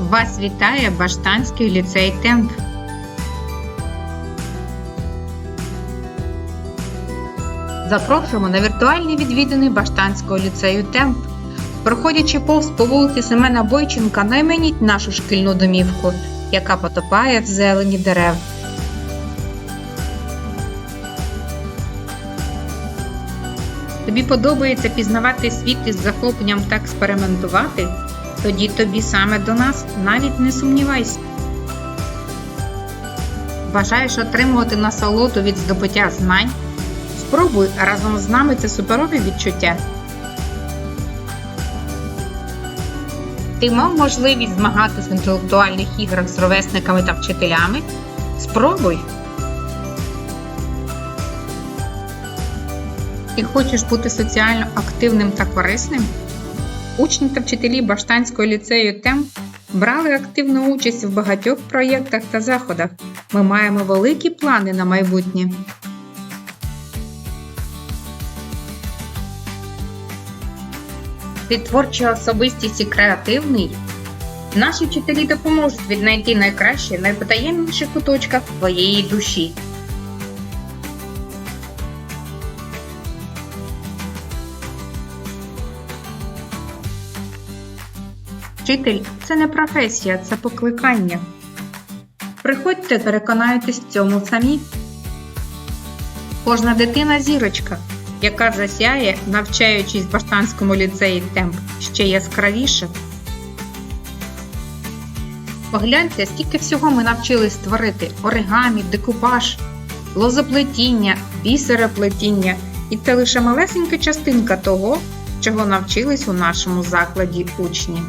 Вас вітає Баштанський ліцей Темп. Запрошуємо на віртуальні відвідини Баштанського ліцею Темп. Проходячи повз по вулиці Семена Бойченка, найменіть нашу шкільну домівку, яка потопає в зелені дерев. Тобі подобається пізнавати світ із захопленням та експериментувати? Тоді тобі саме до нас навіть не сумнівайся. Бажаєш отримувати насолоду від здобуття знань? Спробуй разом з нами це суперові відчуття. Ти мав можливість змагатися в інтелектуальних іграх з ровесниками та вчителями? Спробуй! Ти хочеш бути соціально активним та корисним? Учні та вчителі Баштанського ліцею ТЕМ брали активну участь в багатьох проєктах та заходах. Ми маємо великі плани на майбутнє. Ти творча особистість і креативний? Наші вчителі допоможуть віднайти найкраще найпотаємніших куточках твоєї душі. Вчитель це не професія, це покликання. Приходьте, переконайтесь в цьому самі. Кожна дитина зірочка, яка засяє, навчаючись в Баштанському ліцеї темп ще яскравіше. Погляньте, скільки всього ми навчились створити: оригамі, декупаж, лозоплетіння, бісероплетіння. І це лише малесенька частинка того, чого навчились у нашому закладі учні.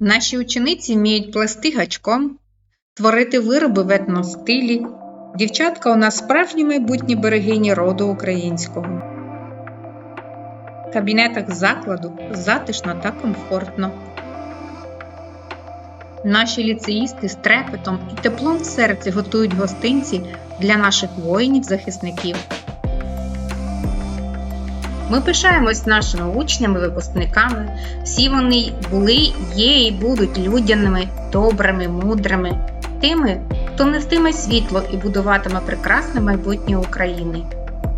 Наші учениці вміють плести гачком, творити вироби в етностилі. Дівчатка у нас справжні майбутні берегині роду українського. В кабінетах закладу затишно та комфортно. Наші ліцеїсти з трепетом і теплом в серці готують гостинці для наших воїнів-захисників. Ми пишаємось нашими учнями, випускниками. Всі вони були, є і будуть людяними, добрими, мудрими, тими, хто нестиме світло і будуватиме прекрасне майбутнє України.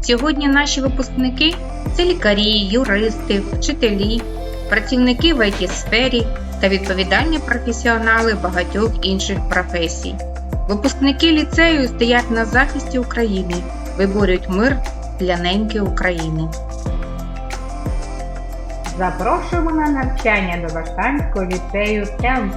Сьогодні наші випускники це лікарі, юристи, вчителі, працівники в it сфері та відповідальні професіонали багатьох інших професій. Випускники ліцею стоять на захисті України, виборюють мир для неньки України. Запрошуємо на навчання до Баштанського ліцею ТЕМ.